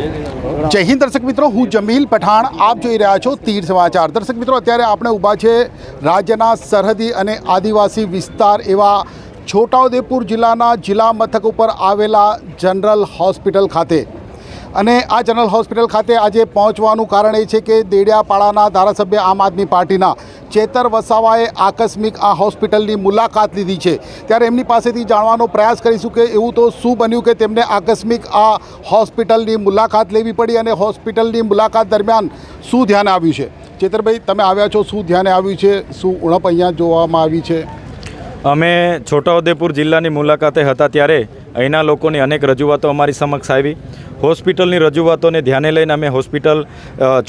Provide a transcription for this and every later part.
જય હિન્દ દર્શક મિત્રો, હું જમીલ પઠાણ. આપ જોઈ રહ્યા છો તીર સમાચાર. દર્શક મિત્રો, અત્યારે આપણે ઊભા છે રાજ્યના સરહદી અને આદિવાસી વિસ્તાર એવા છોટાઉદેપુર જિલ્લાના જિલ્લા મથક ઉપર આવેલા જનરલ હોસ્પિટલ ખાતે. અને આ જનરલ હોસ્પિટલ ખાતે આજે પહોંચવાનું કારણ એ છે કે દેડિયાપાડાના ધારાસભ્ય આમ આદમી પાર્ટીના ચેતર વસાવાએ આકસ્મિક આ હોસ્પિટલની મુલાકાત લીધી છે. ત્યારે એમની પાસેથી જાણવાનો પ્રયાસ કરીશું કે એવું તો શું બન્યું કે તેમને આકસ્મિક આ હોસ્પિટલની મુલાકાત લેવી પડી અને હોસ્પિટલની મુલાકાત દરમિયાન શું ધ્યાને આવ્યું છે? ચેતરભાઈ, તમે આવ્યા છો, શું ધ્યાને આવ્યું છે? શું ઉણપ અહીંયા જોવામાં આવી છે? અમે છોટાઉદેપુર જિલ્લાની મુલાકાતે હતા ત્યારે અહીંના લોકોની અનેક રજૂઆતો અમારી સમક્ષ આવી. હોસ્પિટલની રજૂઆતોને ધ્યાને લઈને અમે હોસ્પિટલ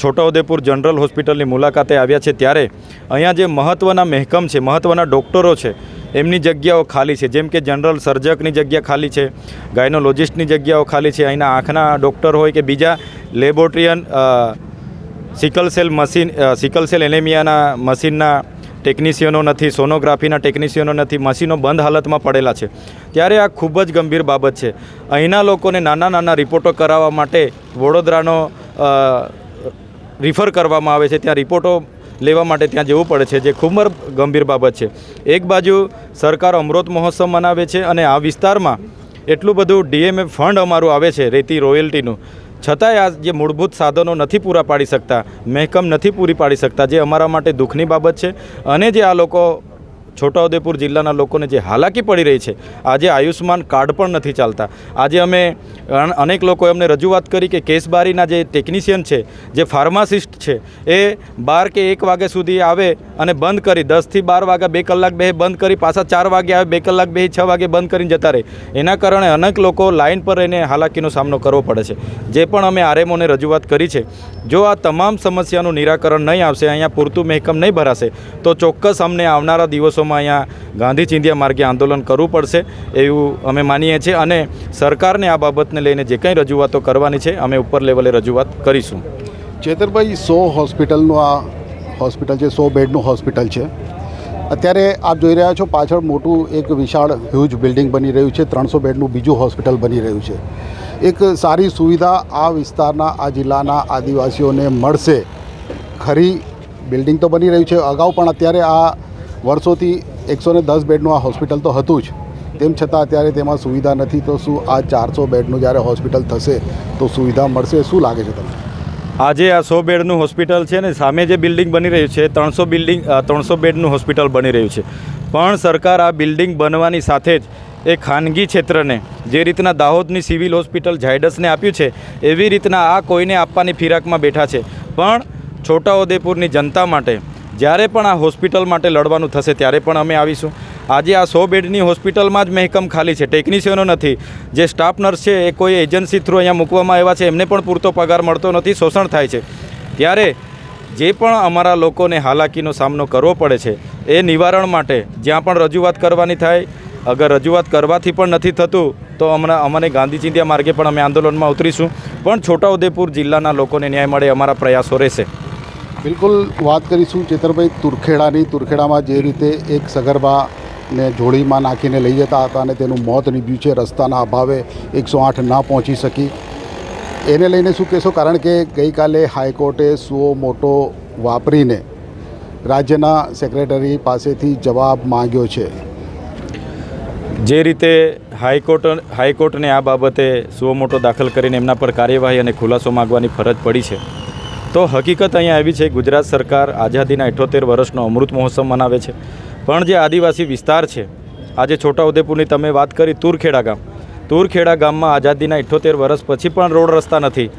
છોટાઉદેપુર જનરલ હોસ્પિટલની મુલાકાતે આવ્યા છે ત્યારે અહીંયા જે મહત્ત્વના મહેકમ છે મહત્ત્વના ડૉક્ટરો છે, એમની જગ્યાઓ ખાલી છે. જેમ કે જનરલ સર્જકની જગ્યા ખાલી છે, ગાયનોલોજિસ્ટની જગ્યાઓ ખાલી છે. અહીંના આંખના ડૉક્ટર હોય કે બીજા laboratorian sickle cell machine sickle cell એનેમિયાના મશીનના ટેકનિશિયનો નથી, સોનોગ્રાફીના ટેકનિશિયનો નથી, મશીનો બંધ હાલતમાં પડેલા છે. ત્યારે આ ખૂબ જ ગંભીર બાબત છે. અહીંના લોકોને નાના નાના રિપોર્ટો કરાવવા માટે વડોદરાનો રિફર કરવામાં આવે છે. ત્યાં રિપોર્ટો લેવા માટે ત્યાં જવું પડે છે, જે ખૂબ જ ગંભીર બાબત છે. એક બાજુ સરકાર અમૃત મહોત્સવ મનાવે છે અને આ વિસ્તારમાં એટલું બધું ડીએમએ ફંડ અમારું આવે છે, રેતી રોયલ્ટીનું. છતાંય આ જે મૂળભૂત સાધનો નથી પૂરા પાડી શકતા, મહેકમ નથી પૂરી પાડી શકતા, જે અમારા માટે દુઃખની બાબત છે. અને જે આ લોકો છોટાઉદેપુર જિલ્લાના લોકોને જે હાલાકી પડી રહી છે, આજે આયુષ્માન કાર્ડ પણ નથી ચાલતા. આજે અમે અનેક લોકોએ અમને રજૂઆત કરી કે કેસબારીના જે ટેકનિશિયન છે, જે ફાર્માસિસ્ટ છે, એ બાર કે એક વાગ્યા સુધી આવે અને બંધ કરી, દસથી બાર વાગ્યા બે કલાક બે બંધ કરી, પાછા ચાર વાગે આવે, બે કલાક બે, છ વાગે બંધ કરીને જતા રહે. એના કારણે અનેક લોકો લાઇન પર રહીને હાલાકીનો સામનો કરવો પડે છે. જે પણ અમે આરએમઓને રજૂઆત કરી છે, જો આ તમામ સમસ્યાનું નિરાકરણ નહીં આવશે, અહીંયા પૂરતું મહેકમ નહીં ભરાશે, તો ચોક્કસ અમને આવનારા દિવસોમાં અહીંયા ગાંધી ચિંધ્યા માર્ગે આંદોલન કરવું પડશે એવું અમે માનીએ છીએ અને સરકારને આ બાબતને લઈને જે કંઈ રજૂઆતો કરવાની છે, અમે ઉપર લેવલે રજૂઆત કરીશું. ચેતરભાઈ, સો હોસ્પિટલનું આ હોસ્પિટલ છે, સો બેડનું હોસ્પિટલ છે. અત્યારે આપ જોઈ રહ્યા છો, પાછળ મોટું એક વિશાળ હ્યુજ બિલ્ડિંગ બની રહ્યું છે, ત્રણસો બેડનું બીજું હોસ્પિટલ બની રહ્યું છે. એક સારી સુવિધા આ વિસ્તારના, આ જિલ્લાના આદિવાસીઓને મળશે. ખરી બિલ્ડિંગ તો બની રહ્યું છે. અગાઉ પણ અત્યારે આ વર્ષોથી એકસો ને દસ બેડનું આ હોસ્પિટલ તો હતું જ. તેમ છતાં અત્યારે તેમાં સુવિધા નથી, તો શું આ ચારસો બેડનું જ્યારે હોસ્પિટલ થશે, તો સુવિધા મળશે? શું લાગે છે તમને? આજે આ સો બેડનું હોસ્પિટલ છે ને, સામે જે બિલ્ડિંગ બની રહ્યું છે, ત્રણસો બિલ્ડિંગ ત્રણસો બેડનું હોસ્પિટલ બની રહ્યું છે. પણ સરકાર આ બિલ્ડિંગ બનવાની સાથે જ એ ખાનગી ક્ષેત્રને જે રીતના દાહોદની સિવિલ હોસ્પિટલ ઝાયડસને આપ્યું છે, એવી રીતના આ કોઈને આપવાની ફિરાકમાં બેઠા છે. પણ છોટાઉદેપુરની જનતા માટે જ્યારે પણ આ હોસ્પિટલ માટે લડવાનું થશે ત્યારે પણ અમે આવીશું. આજે આ સો બેડની હોસ્પિટલમાં જ મહેકમ ખાલી છે. ટેકનિશિયનો નથી. જે સ્ટાફ નર્સ છે, એ કોઈ એજન્સી થ્રુ અહીંયા મૂકવામાં આવ્યા છે. એમને પણ પૂરતો પગાર મળતો નથી. શોષણ થાય છે. ત્યારે જે પણ અમારા લોકોને હાલાકીનો સામનો કરવો પડે છે, એ નિવારણ માટે જ્યાં પણ રજૂઆત કરવાની થાય, અગર રજૂઆત કરવાથી પણ નથી થતું, તો હમણાં અમને ગાંધી ચિંધ્યા માર્ગે પણ અમે આંદોલનમાં ઉતરીશું. પણ છોટાઉદેપુર જિલ્લાના લોકોને ન્યાય મળે, અમારા પ્રયાસો રહેશે. બિલકુલ વાત કરીશું ચેતરભાઈ તુરખેડાની. તુરખેડામાં જે રીતે એક સગર્ભાને જોડીમાં નાખીને લઈ જતા હતા અને તેનું મોત નીપજ્યું છે, રસ્તાના અભાવે એકસો આઠ ના પહોંચી શકી. એને લઈને શું કહેશો? કારણ કે ગઈકાલે હાઈકોર્ટે સુઓ મોટો વાપરીને રાજ્યના સેક્રેટરી પાસેથી જવાબ માંગ્યો છે. જે રીતે હાઈકોર્ટ, હાઈકોર્ટને આ બાબતે સુઓ મોટો દાખલ કરીને એમના પર કાર્યવાહી અને ખુલાસો માગવાની ફરજ પડી છે તો હકીકત અહીંયા આવી છે, ગુજરાત સરકાર આઝાદીના અઠ્યોતેર વર્ષનો અમૃત મહોત્સવ મનાવે છે. પણ જે આદિવાસી વિસ્તાર છે, આજે છોટાઉદેપુરની તમે વાત કરી તુરખેડા ગામ. તુરખેડા ગામમાં આઝાદીના અઠ્યોતેર વર્ષ પછી પણ રોડ રસ્તા નથી,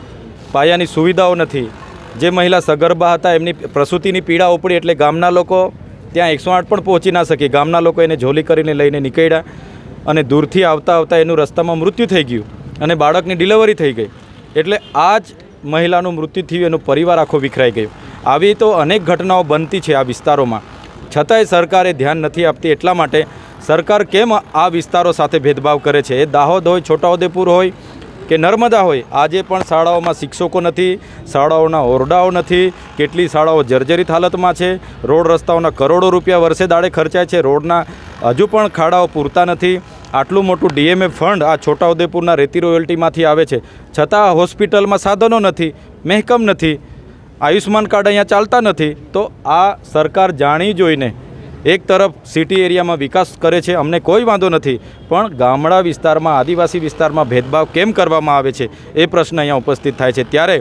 પાયાની સુવિધાઓ નથી. જે મહિલા સગર્ભા હતા, એમની પ્રસૂતિની પીડા ઉપડી એટલે ગામના લોકો ત્યાં એકસો આઠ પણ પહોંચી ના શકી. ગામના લોકો એને ઝોલી કરીને લઈને નીકળ્યા અને દૂરથી આવતા આવતા એનું રસ્તામાં મૃત્યુ થઈ ગયું અને બાળકની ડિલિવરી થઈ ગઈ. એટલે આ જ મહિલાનું મૃત્યુ થયું, એનો પરિવાર આખો વિખરાઈ ગયો. આવી તો અનેક ઘટનાઓ બનતી છે આ વિસ્તારોમાં. છતાંય સરકારે ધ્યાન નથી આપતી એટલા માટે સરકાર કેમ આ વિસ્તારો સાથે ભેદભાવ કરે છે? એ દાહોદ હોય, છોટાઉદેપુર હોય કે નર્મદા હોય, આજે પણ શાળાઓમાં શિક્ષકો નથી, શાળાઓના ઓરડાઓ નથી, કેટલી શાળાઓ જર્જરિત હાલતમાં છે, રોડ રસ્તાઓના કરોડો રૂપિયા વર્ષે દાડે ખર્ચાય છે, રોડના હજુ પણ ખાડાઓ પૂરતા નથી. આટલું મોટું ડીએમએ ફંડ આ છોટાઉદેપુરના રેતી રોયલ્ટીમાંથી આવે છે. છતાં હોસ્પિટલમાં સાધનો નથી, મહેકમ નથી આયુષ્માન કાર્ડ અહીંયા ચાલતા નથી, તો આ સરકાર જાણી જોઈને એક તરફ સિટી એરિયામાં વિકાસ કરે છે, અમને કોઈ વાંધો નથી, પણ ગામડા વિસ્તારમાં, આદિવાસી વિસ્તારમાં ભેદભાવ કેમ કરવામાં આવે છે, એ પ્રશ્ન અહીંયા ઉપસ્થિત થાય છે. ત્યારે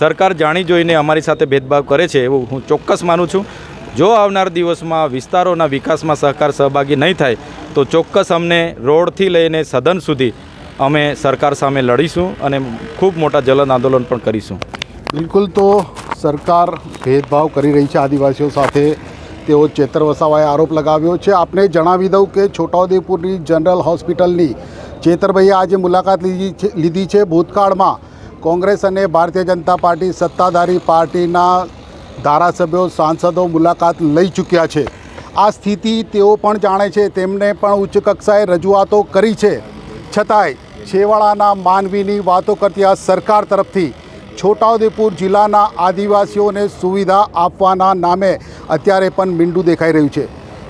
સરકાર જાણી જોઈને અમારી સાથે ભેદભાવ કરે છે એવું હું ચોક્કસ માનું છું. જો આવનાર દિવસમાં વિસ્તારોના વિકાસમાં સહકાર સહભાગી નહીં થાય, તો ચોક્કસ અમને રોડથી લઈને સદન સુધી અમે સરકાર સામે લડીશું અને ખૂબ મોટા જલન આંદોલન પણ કરીશું. બિલકુલ તો સરકાર ભેદભાવ કરી રહી છે આદિવાસીઓ સાથે. તેઓ ચેતર વસાવાએ આરોપ લગાવ્યો છે. આપને જણાવી દઉં કે છોટાઉદેપુરની જનરલ હોસ્પિટલની ચેતરભાઈએ આજે મુલાકાત લીધી લીધી છે. ભૂતકાળમાં કોંગ્રેસ અને ભારતીય જનતા પાર્ટી સત્તાધારી પાર્ટીના ધારાસભ્યો, સાંસદો મુલાકાત લઈ ચૂક્યા છે. આ સ્થિતિ તેઓ પણ જાણે છે, તેમને પણ ઉચ્ચ કક્ષાએ રજૂઆતો કરી છે. છતાંય છેવાડાના માનવીની વાતો કરતી આ સરકાર તરફથી છોટાઉદેપુર જિલ્લાના આદિવાસીઓને સુવિધા આપવાના નામે અત્યારે પણ મીંડું દેખાઈ રહ્યું છે.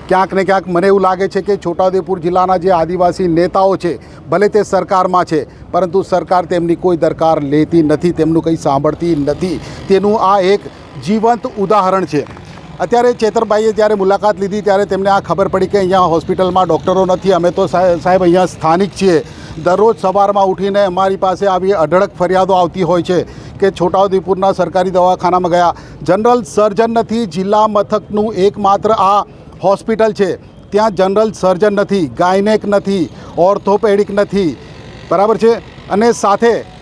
ક્યાંક ને ક્યાંક મને એવું લાગે છે કે છોટાઉદેપુર જિલ્લાના જે આદિવાસી નેતાઓ છે, ભલે તે સરકારમાં છે, પરંતુ સરકાર તેમની કોઈ દરકાર લેતી નથી, તેમનું કંઈ સાંભળતી નથી. તેનું આ એક જીવંત ઉદાહરણ છે. અત્યારે ચેતરભાઈએ જ્યારે મુલાકાત લીધી ત્યારે તેમને આ ખબર પડી કે અહીંયા હોસ્પિટલમાં ડૉક્ટરો નથી. અમે તો સાહેબ અહીંયા સ્થાનિક છીએ. દરરોજ સવારમાં ઉઠીને અમારી પાસે આવી અઢળક ફરિયાદો આવતી હોય છે કે છોટાઉદેપુરના સરકારી દવાખાનામાં ગયા. જનરલ સર્જન નથી, જિલ્લા મથકનું એકમાત્ર આ હોસ્પિટલ છે. ત્યાં જનરલ સર્જન નથી, ગાયનેક નથી, ઓર્થોપેડિક નથી. બરાબર છે? અને સાથે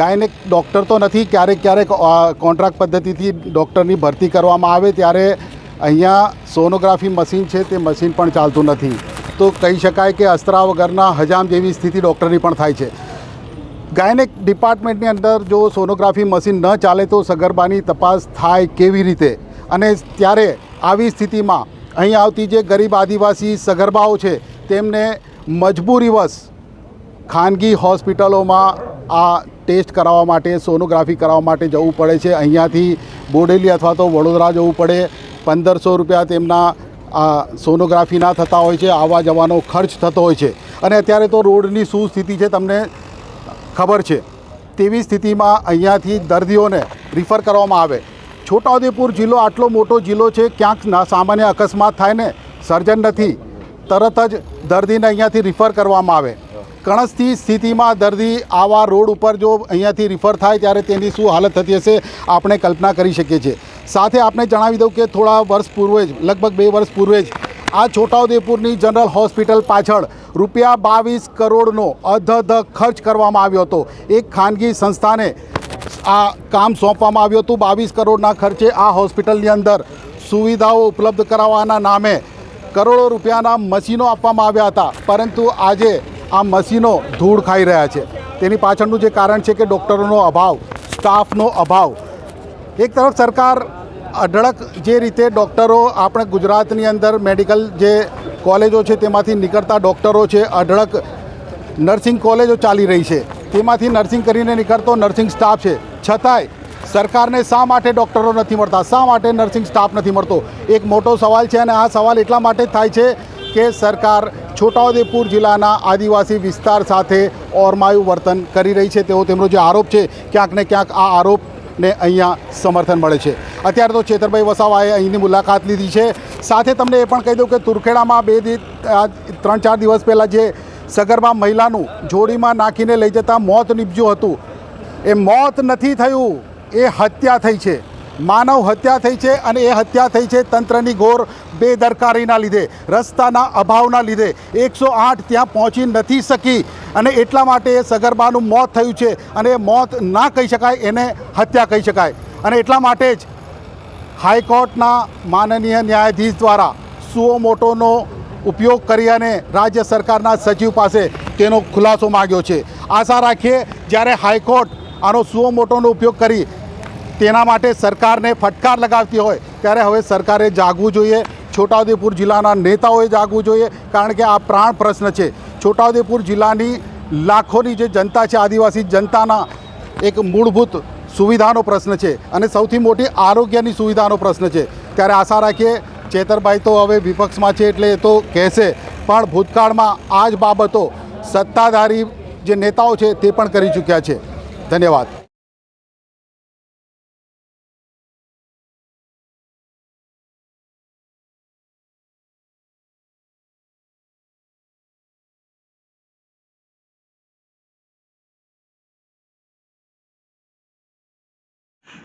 ગાયનેક ડૉક્ટર તો નથી, ક્યારેક ક્યારેક કોન્ટ્રાક્ટ પદ્ધતિથી ડૉક્ટરની ભરતી કરવામાં આવે ત્યારે અહીંયા સોનોગ્રાફી મશીન છે, તે મશીન પણ ચાલતું નથી. તો કહી શકાય કે અસ્ત્રા વગરના હજામ જેવી સ્થિતિ ડૉક્ટરની પણ થાય છે. ગાયનેક ડિપાર્ટમેન્ટની અંદર જો સોનોગ્રાફી મશીન ન ચાલે તો સગર્ભાની તપાસ થાય કેવી રીતે? અને ત્યારે આવી સ્થિતિમાં અહીં આવતી જે ગરીબ આદિવાસી સગર્ભાઓ છે, તેમને મજબૂરીવશ ખાનગી હોસ્પિટલોમાં આ ટેસ્ટ કરાવવા માટે, સોનોગ્રાફી કરાવવા માટે જવું પડે છે. અહીંયાથી બોડેલી અથવા તો વડોદરા જવું પડે. પંદરસો રૂપિયા તેમના આ સોનોગ્રાફીના થતા હોય છે, આવવા જવાનો ખર્ચ થતો હોય છે. અને અત્યારે તો રોડની શું સ્થિતિ છે તમને ખબર છે. તેવી સ્થિતિમાં અહીંયાથી દર્દીઓને રિફર કરવામાં આવે. છોટાઉદેપુર જિલ્લો આટલો મોટો જિલ્લો છે, ક્યાંક સામાન્ય અકસ્માત થાય ને, સર્જન નથી. તરત જ દર્દીને અહીંયાથી રિફર કરવામાં આવે. કણસથી સ્થિતિમાં દર્દી આવા રોડ ઉપર જો અહીંયાથી રિફર થાય ત્યારે તેની શું હાલત થતી હશે, આપણે કલ્પના કરી શકીએ છીએ. સાથે આપણે જણાવી દઉં કે થોડા વર્ષ પૂર્વે જ, લગભગ બે વર્ષ પૂર્વે જ, આ છોટાઉદેપુરની જનરલ હોસ્પિટલ પાછળ રૂપિયા બાવીસ કરોડનો અધધ ખર્ચ કરવામાં આવ્યો હતો. એક ખાનગી સંસ્થાને આ કામ સોંપવામાં આવ્યું હતું. બાવીસ કરોડના ખર્ચે આ હોસ્પિટલની અંદર સુવિધાઓ ઉપલબ્ધ કરાવવાના નામે કરોડો રૂપિયાના મશીનો આપવામાં આવ્યા હતા. પરંતુ આજે આ મશીનો ધૂળ ખાઈ રહ્યા છે. તેની પાછળનું જે કારણ છે કે ડૉક્ટરોનો અભાવ, સ્ટાફનો અભાવ. એક તરફ સરકાર અઢળક જે રીતે ડૉક્ટરો આપણે ગુજરાતની અંદર મેડિકલ જે કોલેજો છે તેમાંથી નીકળતા ડૉક્ટરો છે, અઢળક નર્સિંગ કોલેજો ચાલી રહી છે. તેમાંથી નર્સિંગ કરીને નીકળતો નર્સિંગ સ્ટાફ છે. છતાંય સરકારને શા માટે ડૉક્ટરો નથી મળતા? શા માટે નર્સિંગ સ્ટાફ નથી મળતો? એક મોટો સવાલ છે અને આ સવાલ એટલા માટે થાય છે કે સરકાર છોટાઉદેપુર જિલ્લાના આદિવાસી વિસ્તાર સાથે ઓરમાયું વર્તન કરી રહી છે તેવો તેમનો જે આરોપ છે, ક્યાંક ને ક્યાંક આ આરોપને અહીંયા સમર્થન મળે છે. અત્યારે તો ચેતરભાઈ વસાવાએ અહીંની મુલાકાત લીધી છે. સાથે તમને એ પણ કહી દઉં કે તુરખેડામાં બે દિવસ ત્રણ ચાર દિવસ પહેલાં જે સગર્ભા મહિલાનું જોડીમાં નાખીને લઈ જતાં મોત નીપજ્યું હતું, એ મોત નથી થયું, એ હત્યા થઈ છે. માનવ હત્યા થઈ છે અને એ હત્યા થઈ છે તંત્રની ઘોર બેદરકારીના લીધે, રસ્તાના અભાવના લીધે. એકસો આઠ ત્યાં પહોંચી નથી શકી અને એટલા માટે એ સગર્ભાનું મોત થયું છે અને એ મોત ના કહી શકાય, એને હત્યા કહી શકાય. અને એટલા માટે જ હાઈકોર્ટના માનનીય ન્યાયાધીશ દ્વારા સુઓ મોટોનો ઉપયોગ કરી અને રાજ્ય સરકારના સચિવ પાસે તેનો ખુલાસો માગ્યો છે. આશા રાખીએ જ્યારે હાઈકોર્ટ આનો સુઓ મોટોનો ઉપયોગ કરી તેના માટે સરકારને ફટકાર લગાવતી હોય, ત્યારે હવે સરકારે જાગવું જોઈએ. છોટાઉદેપુર જિલ્લાના નેતાઓએ જાગવું જોઈએ, કારણ કે આ પ્રાણ પ્રશ્ન છે. છોટાઉદેપુર જિલ્લાની લાખોની જે જનતા છે, આદિવાસી જનતાના એક મૂળભૂત સુવિધાનો પ્રશ્ન છે અને સૌથી મોટી આરોગ્યની સુવિધાનો પ્રશ્ન છે. ત્યારે આશા રાખીએ, ચેતરભાઈ તો હવે વિપક્ષમાં છે એટલે એ તો કહેશે, પણ ભૂતકાળમાં આ જ બાબતો સત્તાધારી જે નેતાઓ છે તે પણ કરી ચૂક્યા છે. ધન્યવાદ.